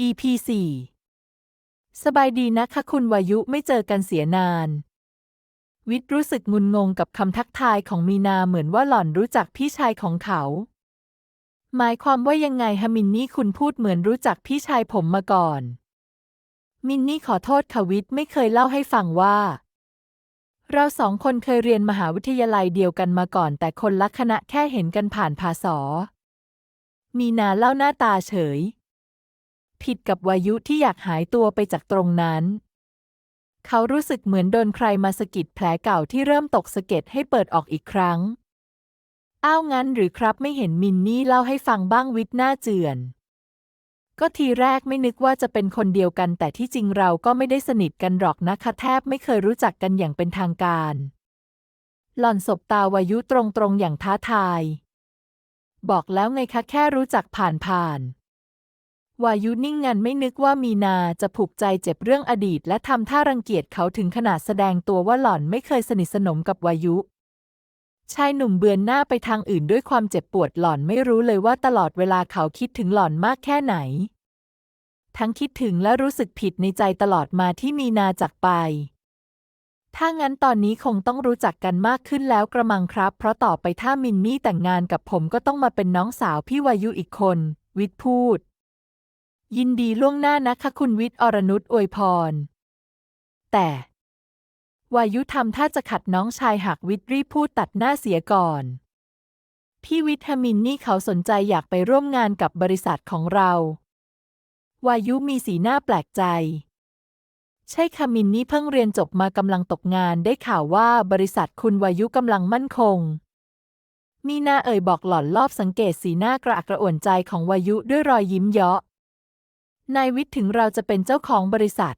EP 4 สบายดีนะคะคุณวายุไม่เจอกันเสียนาน วิทย์รู้สึกงุนงงกับคำทักทายของมีนาเหมือนว่าหล่อนรู้จักพี่ชายของเขา หมายความว่ายังไงฮะมินนี่คุณพูดเหมือนรู้จักพี่ชายผมมาก่อน มินนี่ขอโทษค่ะวิทย์ไม่เคยเล่าให้ฟังว่า เราสองคนเคยเรียนมหาวิทยาลัยเดียวกันมาก่อน แต่คนละคณะแค่เห็นกันผ่านภาษอมีนาเล่าหน้าตาเฉย ผิดกับวายุที่อยากหายตัวไปจากตรงนั้น เขารู้สึกเหมือนโดนใครมาสะกิดแผลเก่าที่เริ่มตกสะเก็ดให้เปิดออกอีกครั้ง อ้าวงั้นหรือครับไม่เห็นมินนี่เล่าให้ฟังบ้างวิทย์หน้าเจือน ก็ทีแรกไม่นึกว่าจะเป็นคนเดียวกัน แต่ที่จริงเราก็ไม่ได้สนิทกันหรอกนะคะแทบไม่เคยรู้จักกันอย่างเป็นทางการ หล่อนสบตาวายุตรงๆอย่างท้าทาย บอกแล้วไงคะแค่รู้จักผ่านๆ วายุนิ่งงันไม่นึกว่ามีนาจะผูกใจเจ็บเรื่องอดีต และทำท่ารังเกียจเขาถึงขนาดแสดงตัวว่าหล่อนไม่เคยสนิทสนมกับวายุ ชายหนุ่มเบือนหน้าไปทางอื่นด้วยความเจ็บปวดหล่อนไม่รู้เลยว่าตลอดเวลาเขาคิดถึงหล่อนมากแค่ไหน ทั้งคิดถึงและรู้สึกผิดในใจตลอดมาที่มีนาจากไป ถ้างั้นตอนนี้คงต้องรู้จักกันมากขึ้นแล้วกระมังครับ เพราะต่อไปถ้ามินนี่แต่งงานกับผมก็ต้องมาเป็นน้องสาวพี่วายุอีกคน วิทย์พูด ยินดีล่วงหน้านะคะคุณวิทย์อรนุชอวยพร แต่วายุทำท่าจะขัดน้องชายหากวิทย์รีบพูดตัดหน้าเสียก่อน พี่วิทย์ฮามินนี่เขาสนใจอยากไปร่วมงานกับบริษัทของเรา วายุมีสีหน้าแปลกใจ ใช่ค่ะมินนี่เพิ่งเรียนจบมากำลังตกงานได้ข่าวว่าบริษัทคุณวายุกำลังมั่นคง มีนาเอ่ยบอกหล่อนรอบสังเกตสีหน้ากระอักกระอ่วนใจของวายุด้วยรอยยิ้มเยาะ นายวิทย์ถึงเราจะเป็นเจ้าของบริษัท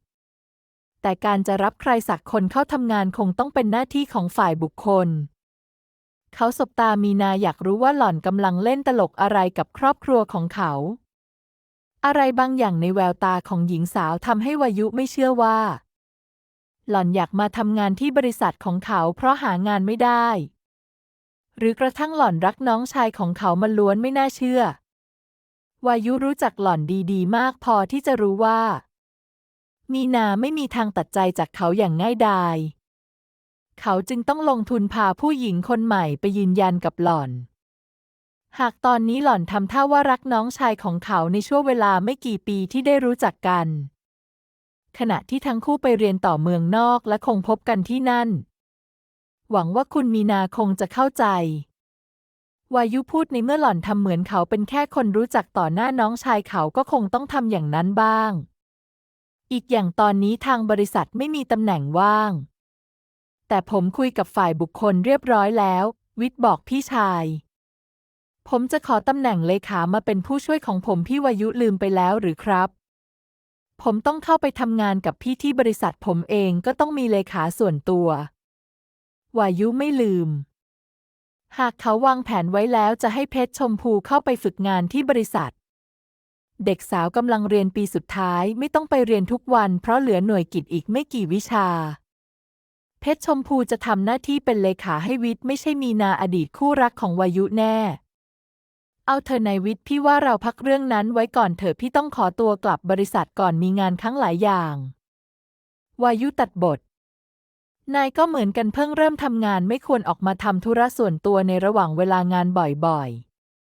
แต่การจะรับใครสักคนเข้าทำงานคงต้องเป็นหน้าที่ของฝ่ายบุคคล เขาสบตามีนาอยากรู้ว่าหล่อนกำลังเล่นตลกอะไรกับครอบครัวของเขา อะไรบางอย่างในแววตาของหญิงสาวทำให้วายุไม่เชื่อว่า หล่อนอยากมาทำงานที่บริษัทของเขาเพราะหางานไม่ได้ หรือกระทั่งหล่อนรักน้องชายของเขามันล้วนไม่น่าเชื่อ วายุรู้จักหล่อนดีๆ มากพอที่จะรู้ว่า มีนาไม่มีทางตัดใจจากเขาอย่างง่ายดาย เขาจึงต้องลงทุนพาผู้หญิงคนใหม่ไปยืนยันกับหล่อน หากตอนนี้หล่อนทำท่าว่ารักน้องชายของเขาในช่วงเวลาไม่กี่ปีที่ได้รู้จักกัน ขณะที่ทั้งคู่ไปเรียนต่อเมืองนอกและคงพบกันที่นั่น หวังว่าคุณมีนาคงจะเข้าใจ วายุพูดในเมื่อหล่อนทำเหมือนเขาเป็นแค่คนรู้จักต่อหน้าน้องชายเขาก็คงต้องทำอย่างนั้นบ้าง อีกอย่างตอนนี้ทางบริษัทไม่มีตำแหน่งว่าง แต่ผมคุยกับฝ่ายบุคคลเรียบร้อยแล้ว วิทย์บอกพี่ชาย ผมจะขอตำแหน่งเลขามาเป็นผู้ช่วยของผมพี่วายุลืมไปแล้วหรือครับ ผมต้องเข้าไปทำงานกับพี่ที่บริษัทผมเองก็ต้องมีเลขาส่วนตัว วายุไม่ลืม หากเขาวางแผนไว้แล้วจะให้เพชรชมพูเข้าไปฝึกงานที่บริษัท เด็กสาวกำลังเรียนปีสุดท้ายไม่ต้องไปเรียนทุกวัน เพราะเหลือหน่วยกิจอีกไม่กี่วิชา เพชรชมพูจะทำหน้าที่เป็นเลขาให้วิทย์ไม่ใช่มีนาอดีตคู่รักของวายุแน่ เอาเธอนายวิทย์พี่ว่าเราพักเรื่องนั้นไว้ก่อนเถอะพี่ต้องขอตัวกลับบริษัทก่อนมีงานครั้งหลายอย่าง วายุตัดบท นายก็เหมือนกันเพิ่งเริ่มทำงานไม่ควรออกมาทำธุระส่วนตัวในระหว่างเวลางานบ่อย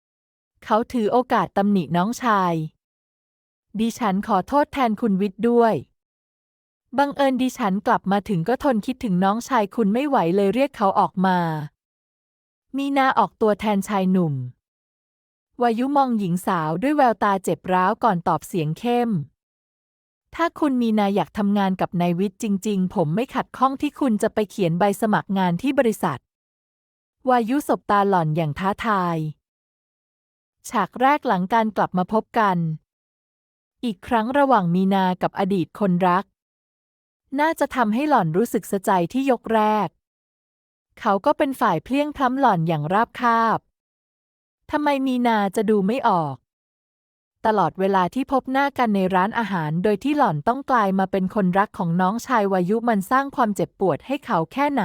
ๆ เขาถือโอกาสตำหนิน้องชาย ดิฉันขอโทษแทนคุณวิทย์ด้วย บังเอิญดิฉันกลับมาถึงก็ทนคิดถึงน้องชายคุณไม่ไหวเลยเรียกเขาออกมา มีนาออกตัวแทนชายหนุ่ม วายุมองหญิงสาวด้วยแววตาเจ็บร้าวก่อนตอบเสียงเข้ม ถ้าคุณมีนาอยากทำงานกับนายวิทย์จริง ๆ ผมไม่ขัดข้องที่คุณจะไปเขียนใบสมัครงานที่บริษัท วายุสบตาหล่อนอย่างท้าทาย ฉากแรกหลังการกลับมาพบกัน อีกครั้งระหว่างมีนากับอดีตคนรัก น่าจะทำให้หล่อนรู้สึกสะใจที่ยกแรก เขาก็เป็นฝ่ายเพลี้ยงพล้ำหล่อนอย่างราบคาบทำไมมีนาจะดูไม่ออก ตลอดเวลาที่พบหน้ากันในร้านอาหาร โดยที่หล่อนต้องกลายมาเป็นคนรักของน้องชายวายุมันสร้างความเจ็บปวดให้เขาแค่ไหน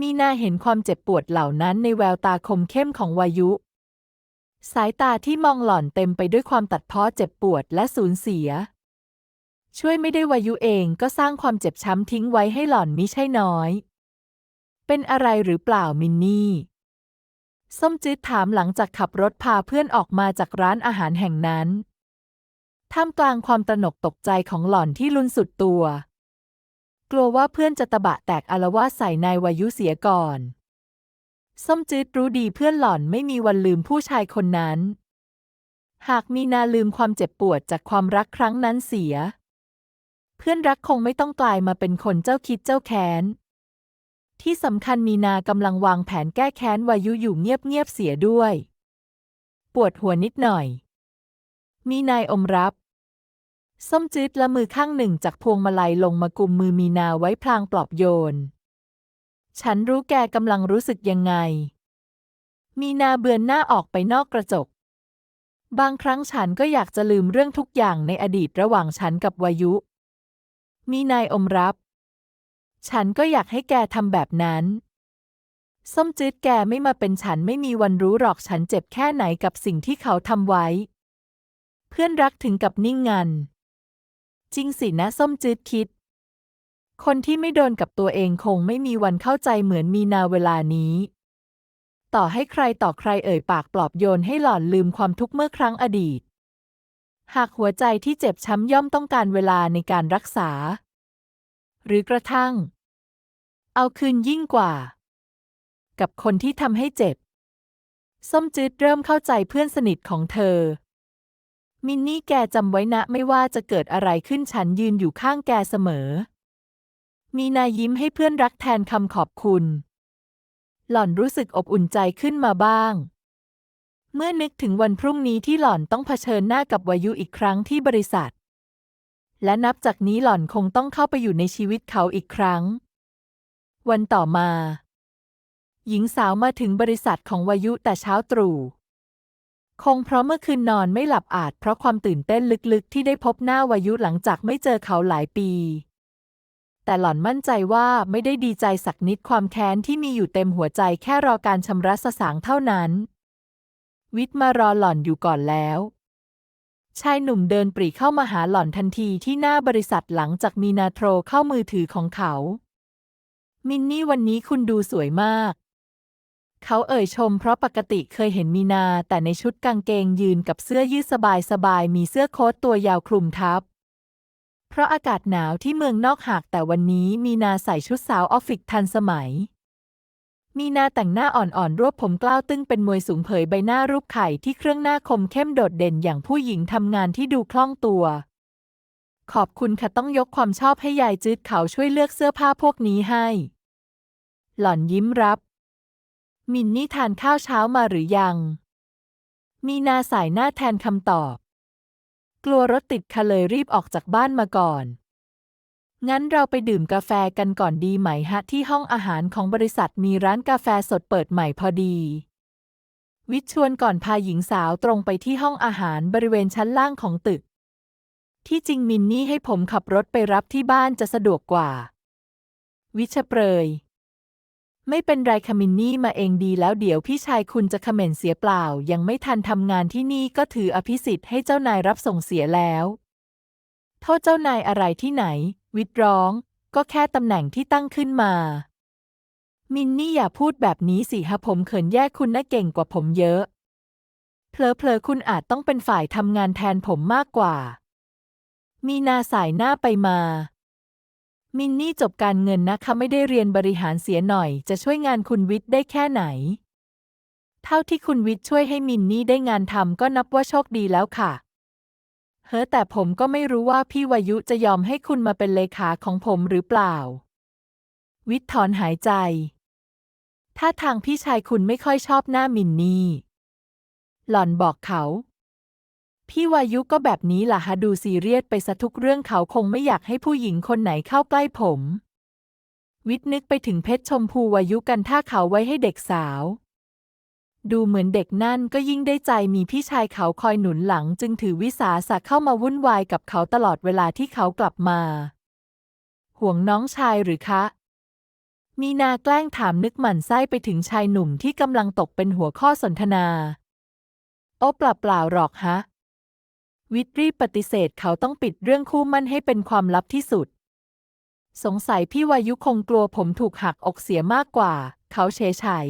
มีนาเห็นความเจ็บปวดเหล่านั้นในแววตาคมเข้มของวายุ สายตาที่มองหล่อนเต็มไปด้วยความตัดเพ้อเจ็บปวดและสูญเสีย ช่วยไม่ได้วายุเองก็สร้างความเจ็บช้ำทิ้งไว้ให้หล่อนมิใช่น้อย เป็นอะไรหรือเปล่ามินนี่ ส้มจืดถามหลังจากขับรถพาเพื่อนออกมาจากร้านอาหารแห่งนั้น ท่ามกลางความตระหนกตกใจของหล่อนที่ลุนสุดตัว กลัวว่าเพื่อนจะตะบะแตกอารวาสใส่นายวายุเสียก่อน ส้มจืดรู้ดีเพื่อนหล่อนไม่มีวันลืมผู้ชายคนนั้น หากมีนาลืมความเจ็บปวดจากความรักครั้งนั้นเสีย เพื่อนรักคงไม่ต้องกลายมาเป็นคนเจ้าคิดเจ้าแค้น ที่สำคัญมีนากำลังวางแผนแก้แค้นวายุอยู่เงียบๆเสียด้วย ปวดหัวนิดหน่อย มีนายอมรับ ส้มจืดละมือข้างหนึ่งจากพวงมาลัยลงมากุมมือมีนาไว้พลางปลอบโยน ฉันรู้แกกำลังรู้สึกยังไง มีนาเบือนหน้าออกไปนอกกระจก บางครั้งฉันก็อยากจะลืมเรื่องทุกอย่างในอดีตระหว่างฉันกับวายุ มีนายอมรับ ฉันก็อยากให้แกทำแบบนั้น ส้มจืดแกไม่มาเป็นฉันไม่มีวันรู้หรอกฉันเจ็บแค่ไหนกับสิ่งที่เขาทำไว้ เพื่อนรักถึงกับนิ่งงัน จริงสินะส้มจืดคิด คนที่ไม่โดนกับตัวเองคงไม่มีวันเข้าใจเหมือนมีนาเวลานี้ ต่อให้ใครต่อใครเอ่ยปากปลอบโยนให้หล่อนลืมความทุกข์เมื่อครั้งอดีต หากหัวใจที่เจ็บช้ำย่อมต้องการเวลาในการรักษา หรือกระทั่ง เอาคืนยิ่งกว่า กับคนที่ทำให้เจ็บ ส้มจืดเริ่มเข้าใจเพื่อนสนิทของเธอ มินนี่แกจำไว้นะไม่ว่าจะเกิดอะไรขึ้นฉันยืนอยู่ข้างแกเสมอ มีนายิ้มให้เพื่อนรักแทนคำขอบคุณ หล่อนรู้สึกอบอุ่นใจขึ้นมาบ้างเมื่อนึกถึงวันพรุ่งนี้ที่หล่อนต้องเผชิญหน้ากับวายุอีกครั้งที่บริษัท และนับจากนี้หล่อนคงต้องเข้าไปอยู่ในชีวิตเขาอีกครั้ง วันต่อมา หญิงสาวมาถึงบริษัทของวายุแต่เช้าตรู่คงเพราะเมื่อคืนนอนไม่หลับอาจเพราะความตื่นเต้นลึกๆ ที่ได้พบหน้าวายุหลังจากไม่เจอเขาหลายปี แต่หล่อนมั่นใจว่าไม่ได้ดีใจสักนิดความแค้นที่มีอยู่เต็มหัวใจแค่รอการชำระสสางเท่านั้น วิทย์มารอหล่อนอยู่ก่อนแล้ว ชายหนุ่มเดินปรีเข้ามาหาหล่อนทันทีที่หน้าบริษัทหลังจากมีนาโทรเข้ามือถือของเขา มินนี่วันนี้คุณดูสวยมาก เขาเอ่ยชมเพราะปกติเคยเห็นมีนาแต่ในชุดกางเกงยืนกับเสื้อยืดสบายๆมีเสื้อโค้ทตัวยาวคลุมทับ เพราะอากาศหนาวที่เมืองนอกหากแต่วันนี้มีนาใส่ชุดสาวออฟฟิศทันสมัย มีนาแต่งหน้าอ่อนๆรวบผมกล้าวตึงเป็นมวยสูงเผยใบหน้ารูปไข่ที่เครื่องหน้าคมเข้มโดดเด่นอย่างผู้หญิงทำงานที่ดูคล่องตัวขอบคุณค่ะต้องยกความชอบให้ยายจืดเขาช่วยเลือกเสื้อผ้าพวกนี้ให้ หล่อนยิ้มรับ มินนี่ทานข้าวเช้ามาหรือยัง มีนาสายหน้าแทนคำตอบ กลัวรถติดคะเลยรีบออกจากบ้านมาก่อน งั้นเราไปดื่มกาแฟกันก่อนดีไหมฮะ ที่ห้องอาหารของบริษัทมีร้านกาแฟสดเปิดใหม่พอดี วิทย์ชวนก่อนพาหญิงสาวตรงไปที่ห้องอาหารบริเวณชั้นล่างของตึก ที่จริงมินนี่ให้ผมขับรถไปรับที่บ้านจะสะดวกกว่า วิชเปรย ไม่เป็นไรคามินนี่มาเองดีแล้วเดี๋ยวพี่ชายคุณจะเขม่นเสียเปล่า ยังไม่ทันทำงานที่นี่ก็ถืออภิสิทธิ์ให้เจ้านายรับส่งเสียแล้ว โทษเจ้านายอะไรที่ไหน วิทร้อง ก็แค่ตำแหน่งที่ตั้งขึ้นมา มินนี่อย่าพูดแบบนี้สิฮะผมเขินแย่คุณน่าเก่งกว่าผมเยอะเพลอๆคุณอาจต้องเป็นฝ่ายทำงานแทนผมมากกว่า มีนาสายหน้าไปมา มินนี่จบการเงินนะคะไม่ได้เรียนบริหารเสียหน่อย จะช่วยงานคุณวิทย์ได้แค่ไหน เท่าที่คุณวิทย์ช่วยให้มินนี่ได้งานทำก็นับว่าโชคดีแล้วค่ะ เฮ้อแต่ผมก็ไม่รู้ว่าพี่วายุจะยอมให้คุณมาเป็นเลขาของผมหรือเปล่า วิทย์ถอนหายใจ ถ้าทางพี่ชายคุณไม่ค่อยชอบหน้ามินนี่ หล่อนบอกเขา พี่วายุก็แบบนี้ล่ะฮะดูซีเรียสไปซะทุกเรื่องเขาคงไม่อยากให้ผู้หญิงคนไหนเข้าใกล้ผม วิทย์นึกไปถึงเพชรชมพูวายุกันท่าเขาไว้ให้เด็กสาว ดูเหมือนเด็กนั่นก็ยิ่งได้ใจมีพี่ชายเขาคอยหนุนหลัง จึงถือวิสาสะเข้ามาวุ่นวายกับเขาตลอดเวลาที่เขากลับมา ห่วงน้องชายหรือคะ มีนาแกล้งถามนึกหมั่นไส้ไปถึงชายหนุ่มที่กำลังตกเป็นหัวข้อสนทนา โอ้เปล่าเปล่าหรอกฮะ วิทรีปฏิเสธเขาต้องปิดเรื่องคู่มั่นให้เป็นความลับที่สุด สงสัยพี่วายุคงกลัวผมถูกหักอกเสียมากกว่า เขาเฉยเฉย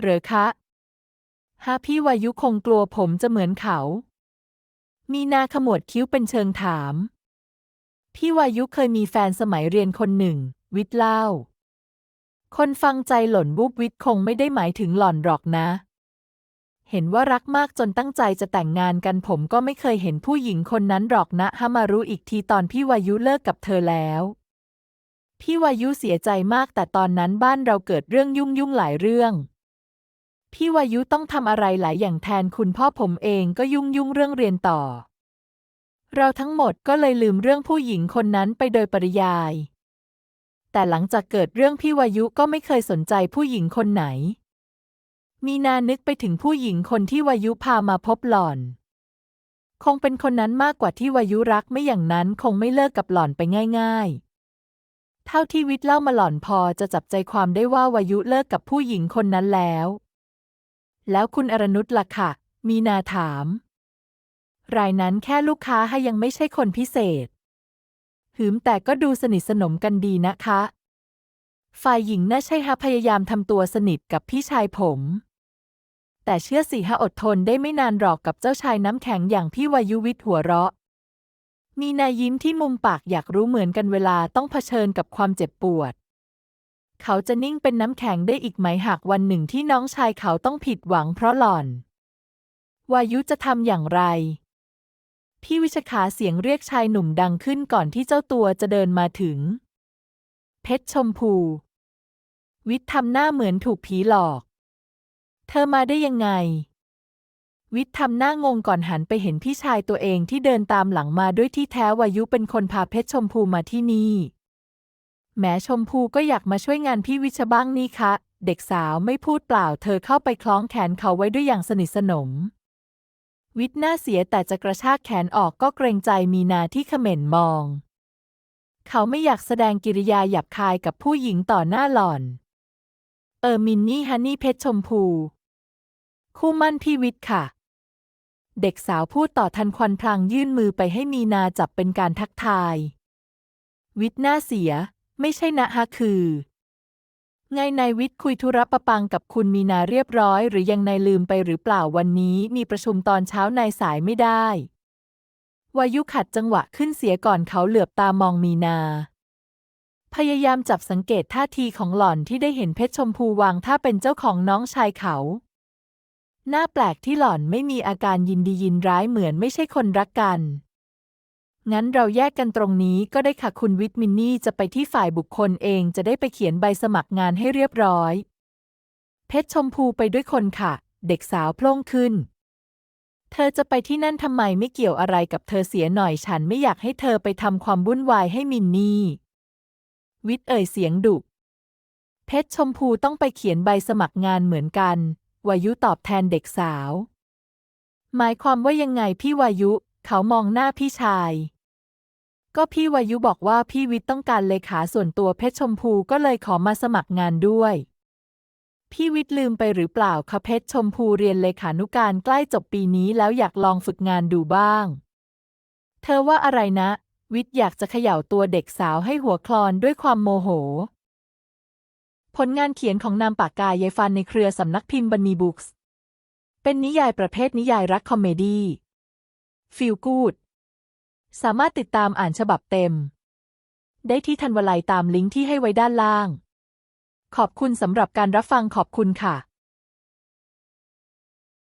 หรือคะฮะพี่วายุคงกลัวผมจะเหมือนเขา มีนาขมวดคิ้วเป็นเชิงถาม พี่วายุเคยมีแฟนสมัยเรียนคนหนึ่ง วิทย์เล่า คนฟังใจหล่นวูบวิทย์คงไม่ได้หมายถึงหล่อนหรอกนะ เห็นว่ารักมากจนตั้งใจจะแต่งงานกันผมก็ไม่เคยเห็นผู้หญิงคนนั้นหรอกนะฮะมารู้อีกทีตอนพี่วายุเลิกกับเธอแล้ว พี่วายุเสียใจมากแต่ตอนนั้นบ้านเราเกิดเรื่องยุ่งยุ่งหลายเรื่อง พี่วายุต้องทำอะไรหลายอย่างแทนคุณพ่อผมเองก็ยุ่งยุ่งเรื่องเรียนต่อ เราทั้งหมดก็เลยลืมเรื่องผู้หญิงคนนั้นไปโดยปริยาย แต่หลังจากเกิดเรื่องพี่วายุก็ไม่เคยสนใจผู้หญิงคนไหน มีนานึกไปถึงผู้หญิงคนที่วายุพามาพบหล่อน คงเป็นคนนั้นมากกว่าที่วายุรักไม่อย่างนั้นคงไม่เลิกกับหล่อนไปง่ายๆ เท่าที่วิทย์เล่ามาหล่อนพอจะจับใจความได้ว่าวายุเลิกกับผู้หญิงคนนั้นแล้ว แล้วคุณอรนุชล่ะค่ะ มีนาถาม รายนั้นแค่ลูกค้าให้ยังไม่ใช่คนพิเศษ หืมแต่ก็ดูสนิทสนมกันดีนะคะ ฝ่ายหญิงน่าใช่ฮะพยายามทำตัวสนิทกับพี่ชายผม แต่เชื่อสิฮะอดทนได้ไม่นานหรอกกับเจ้าชายน้ำแข็งอย่างพี่วายุวิทย์หัวเราะ มีนายยิ้มที่มุมปากอยากรู้เหมือนกันเวลาต้องเผชิญกับความเจ็บปวด เขาจะนิ่งเป็นน้ำแข็งได้อีกไหมหากวันหนึ่งที่น้องชายเขาต้องผิดหวังเพราะหล่อน วายุจะทำอย่างไร พี่วิชขาเสียงเรียกชายหนุ่มดังขึ้นก่อนที่เจ้าตัวจะเดินมาถึง เพชรชมพู วิทย์ทำหน้าเหมือนถูกผีหลอก เธอมาได้ยังไง วิทย์ทำหน้างงก่อนหันไปเห็นพี่ชายตัวเองที่เดินตามหลังมาด้วยที่แท้วายุเป็นคนพาเพชรชมพูมาที่นี่แม้ชมพูก็อยากมาช่วยงานพี่วิชบ้างนี่คะ เด็กสาวไม่พูดเปล่า เธอเข้าไปคล้องแขนเขาไว้ด้วยอย่างสนิทสนม วิทย์หน้าเสียแต่จะกระชากแขนออกก็เกรงใจมีนาที่เขม่นมอง เขาไม่อยากแสดงกิริยาหยาบคายกับผู้หญิงต่อหน้าหล่อน เออมินนี่ฮันนี่เพชรชมพู คู่มั่นพี่วิทย์ค่ะ เด็กสาวพูดต่อทันควันพลางยื่นมือไปให้มีนาจับเป็นการทักทาย วิทย์หน้าเสีย ไม่ใช่นะฮะคือไงนายวิทย์คุยธุระประปังกับคุณมีนาเรียบร้อย หรือยังนายลืมไปหรือเปล่าวันนี้มีประชุมตอนเช้านายสายไม่ได้วายุขัดจังหวะขึ้นเสียก่อนเขาเหลือบตามองมีนา พยายามจับสังเกตท่าทีของหล่อนที่ได้เห็นเพชรชมพูวางท่าเป็นเจ้าของน้องชายเขา น้าแปลกที่หล่อนไม่มีอาการยินดียินร้ายเหมือนไม่ใช่คนรักกัน งั้นเราแยกกันตรงนี้ก็ได้ค่ะคุณวิทมินนี่จะไปที่ฝ่ายบุคคลเองจะได้ไปเขียนใบสมัครงานให้เรียบร้อย เพชรชมพูไปด้วยคนค่ะ เด็กสาวโพล่งขึ้น เธอจะไปที่นั่นทำไมไม่เกี่ยวอะไรกับเธอเสียหน่อยฉันไม่อยากให้เธอไปทำความวุ่นวายให้มินนี่ วิทย์เอ่ยเสียงดุเพชรชมพูต้องไปเขียนใบสมัครงานเหมือนกัน วายุตอบแทนเด็กสาว หมายความว่ายังไงพี่วายุ เขามองหน้าพี่ชาย ก็พี่วายุบอกว่าพี่วิทย์ต้องการเลขาส่วนตัวเพชรชมพูก็เลยขอมาสมัครงานด้วย พี่วิทย์ลืมไปหรือเปล่าคะเพชรชมพูเรียนเลขานุการใกล้จบปีนี้แล้วอยากลองฝึกงานดูบ้าง เธอว่าอะไรนะ วิทย์อยากจะเขย่าตัวเด็กสาวให้หัวคลอนด้วยความโมโห ผลงานเขียนของนามปากกายายฟันในเครือสำนักพิมพ์บันนีบุ๊กส์เป็นนิยายประเภทนิยายรักคอมเมดี้ฟิลกูดสามารถติดตามอ่านฉบับเต็ม ได้ที่ทันวลัยตามลิงก์ที่ให้ไว้ด้านล่าง ขอบคุณสำหรับการรับฟังขอบคุณค่ะ